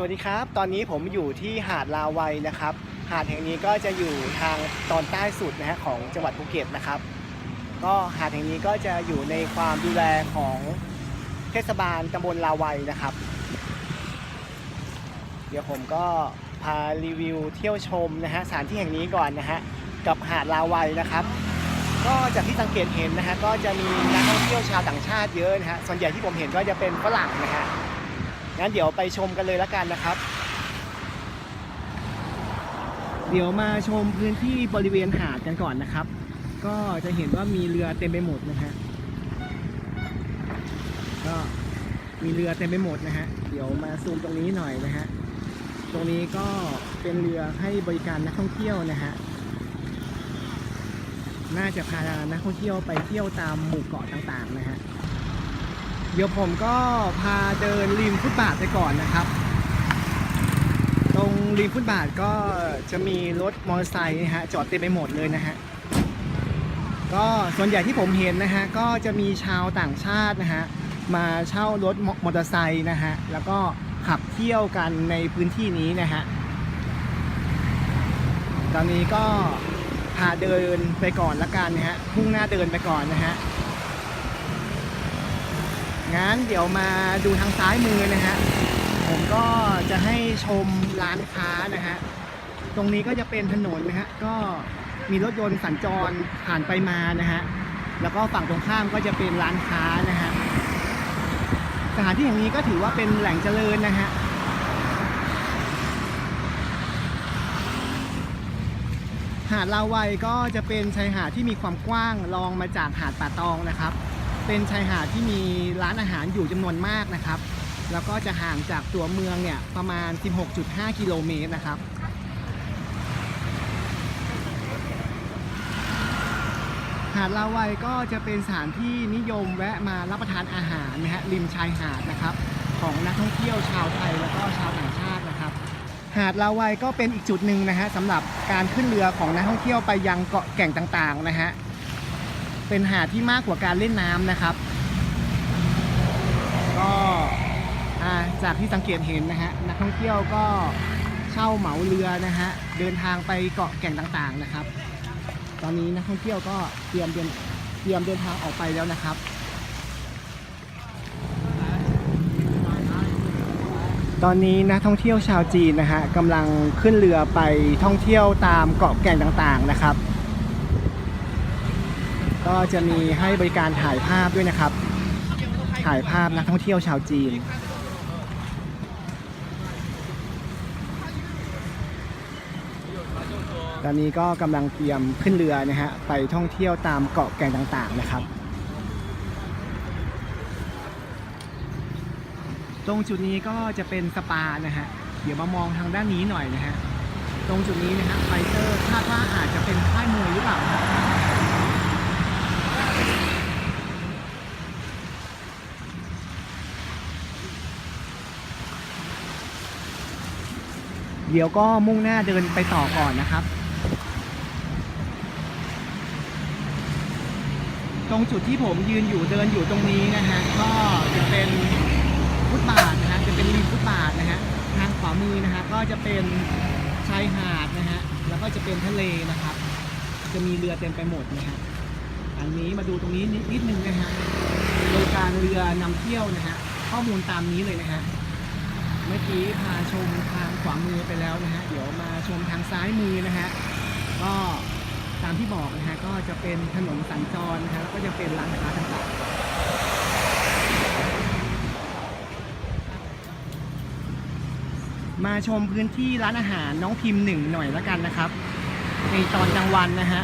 สวัสดีครับ ตอนนี้ผมอยู่ที่หาดลาวัยนะครับ หาดแห่งนี้ก็จะอยู่ทางตอนใต้สุดนะฮะของจังหวัดภูเก็ตนะครับ ก็หาดแห่งนี้ก็จะอยู่ในความดูแลของเทศบาลตำบลลาวัยนะครับ เดี๋ยวผมก็พารีวิวเที่ยวชมนะฮะสถานที่แห่งนี้ก่อนนะฮะกับหาดลาวัยนะครับ ก็จากที่สังเกตเห็นนะฮะก็จะมีนักท่องเที่ยวชาวต่างชาติเยอะนะฮะส่วนใหญ่ที่ผมเห็นก็จะเป็นฝรั่งนะฮะ งั้นเดี๋ยวไปชมกันเลยละกันนะครับ เดี๋ยวมาชมพื้นที่บริเวณหาดกันก่อนนะครับ ก็จะเห็นว่ามีเรือเต็มไปหมดนะฮะก็มีเรือเต็มไปหมดนะฮะ เดี๋ยวมาซูมตรงนี้หน่อยนะฮะ ตรงนี้ก็เป็นเรือให้บริการนักท่องเที่ยวนะฮะ น่าจะพานักท่องเที่ยวไปเที่ยวตามหมู่เกาะต่างๆนะฮะ เดี๋ยวผมก็พาเดินริมฟุตบาทไปก่อนนะครับ ตรงริมฟุตบาทก็จะมีรถมอเตอร์ไซค์นะฮะจอดเต็มไปหมดเลยนะฮะก็ส่วนใหญ่ที่ผมเห็นนะฮะก็จะมีชาวต่างชาตินะฮะมาเช่ารถมอเตอร์ไซค์นะฮะแล้วก็ขับเที่ยวกันในพื้นที่นี้นะฮะตอนนี้ก็พาเดินไปก่อนละกันนะฮะพุ่งหน้าเดินไปก่อนนะฮะ งั้นเดี๋ยวมาดูทางซ้ายมือนะฮะ ผมก็จะให้ชมร้านค้านะฮะ ตรงนี้ก็จะเป็นถนนนะฮะ ก็มีรถยนต์สัญจรผ่านไปมานะฮะ แล้วก็ฝั่งตรงข้ามก็จะเป็นร้านค้านะฮะ สถานที่แห่งนี้ก็ถือว่าเป็นแหล่งเจริญนะฮะหาดลาวัยก็จะเป็นชายหาดที่มีความกว้างรองมาจากหาดป่าตองนะครับ เป็นชายหาดที่มีร้านอาหารอยู่จำนวนมากนะครับ แล้วก็จะห่างจากตัวเมืองเนี่ยประมาณ 16.5 กิโลเมตรนะครับหาดลาวัยก็จะเป็นสถานที่นิยมแวะมารับประทานอาหารนะฮะริมชายหาดนะครับ ของนักท่องเที่ยวชาวไทยแล้วก็ชาวต่างชาตินะครับ หาดลาวัยก็เป็นอีกจุดหนึ่งนะฮะสำหรับการขึ้นเรือของนักท่องเที่ยวไปยังเกาะแก่งต่างๆนะฮะ เป็นหาดที่มากกว่าการเล่นน้ำนะครับ ก็จากที่สังเกตเห็นนะฮะนักท่องเที่ยวก็เช่าเหมาเรือนะฮะเดินทางไปเกาะแก่งต่างๆนะครับ ตอนนี้นักท่องเที่ยวก็เตรียมเดินเตรียมเดินทางออกไปแล้วนะครับตอนนี้นักท่องเที่ยวชาวจีนนะฮะกำลังขึ้นเรือไปท่องเที่ยวตามเกาะแก่งต่างๆนะครับ ก็จะมีให้บริการถ่ายภาพด้วยนะครับ ถ่ายภาพนักท่องเที่ยวชาวจีน ตอนนี้ก็กำลังเตรียมขึ้นเรือนะฮะไปท่องเที่ยวตามเกาะแก่งต่างๆนะครับ ตรงจุดนี้ก็จะเป็นสปานะฮะเดี๋ยวมามองทางด้านนี้หน่อยนะฮะตรงจุดนี้นะฮะไฟเซอร์คาดว่าอาจจะเป็นค่ายมวยหรือเปล่าครับ เดี๋ยวก็มุ่งหน้าเดินไปต่อก่อนนะครับ ตรงจุดที่ผมยืนอยู่เดินอยู่ตรงนี้นะฮะก็จะเป็นฟุตบาทนะฮะจะเป็นริมฟุตบาทนะฮะทางขวามือนะฮะก็จะเป็นชายหาดนะฮะแล้วก็จะเป็นทะเลนะครับ จะมีเรือเต็มไปหมดนะฮะอันนี้มาดูตรงนี้นิดนิดนึงนะฮะโดยการเรือนำเที่ยวนะฮะข้อมูลตามนี้เลยนะฮะ เมื่อกี้พาชมทางขวามือไปแล้วนะฮะ เดี๋ยวมาชมทางซ้ายมือนะฮะ ก็ตามที่บอกนะฮะ ก็จะเป็นถนนสัญจรนะฮะ แล้วก็จะเป็นร้านค้าต่างๆมาชมพื้นที่ร้านอาหารน้องพิมพ์หนึ่งหน่อยแล้วกันนะครับ ในตอนกลางวันนะฮะ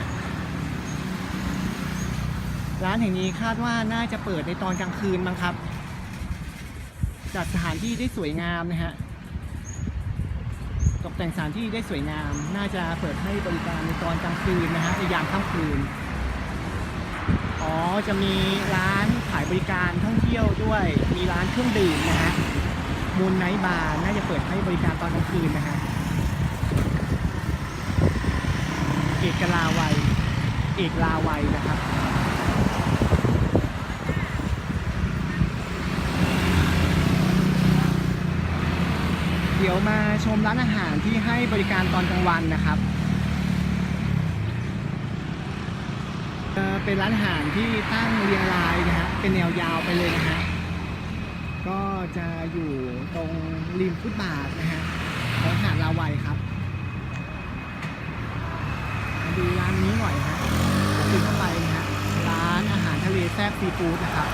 ร้านแห่งนี้คาดว่าน่าจะเปิดในตอนกลางคืนมั้งครับ จัดสถานที่ได้สวยงามนะฮะตกแต่งสถานที่ได้สวยงาม น่าจะเปิดให้บริการในตอนกลางคืนนะฮะในยามค่ำคืน อ๋อ จะมีร้านขายบริการท่องเที่ยวด้วย มีร้านเครื่องดื่มนะฮะ มูลไนท์บาร์น่าจะเปิดให้บริการตอนกลางคืนนะฮะ เอกลาวัย เอกลาวัยนะครับ ร ดี๋ยว มาชมร้านอาหารที่ให้บริการตอนกลางวันนะครับ เป็นร้านอาหารที่ตั้งเรียงรายนะฮะ เป็นแนวยาวไปเลยนะฮะ ก็จะอยู่ตรงริมฟุตบาทนะฮะของหาดลาวัยครับ มาดูร้านนี้หน่อยฮะถึงเข้าไปนะฮะ ร้านอาหารทะเลแซ่บซีฟู้ดนะครับ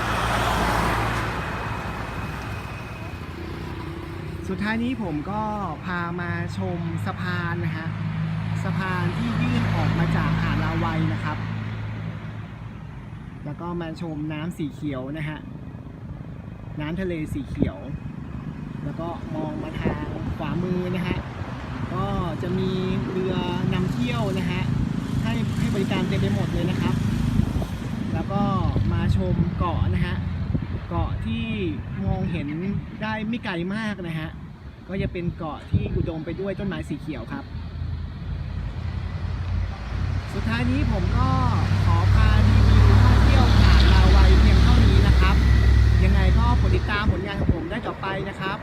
สุดท้ายนี้ผมก็พามาชมสะพานนะฮะสะพานที่ยื่นออกมาจากหาดลาวัยนะครับ แล้วก็มาชมน้ำสีเขียวนะฮะน้ำทะเลสีเขียว แล้วก็มองมาทางขวามือนะฮะก็จะมีเรือนำเที่ยวนะฮะให้ให้บริการเต็มไปหมดเลยนะครับ แล้วก็มาชมเกาะนะฮะเกาะ ที่มองเห็นได้ไม่ไกลมากนะฮะ ก็จะเป็นเกาะที่อุดมไปด้วยต้นไม้สีเขียวครับ สุดท้ายนี้ผมก็ขอพารีวิวท่องเที่ยวหาดลาวัยเพียงเท่านี้นะครับ ยังไงก็กดติดตามผลงานของผมได้ต่อไปนะครับ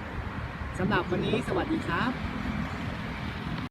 สำหรับวันนี้สวัสดีครับ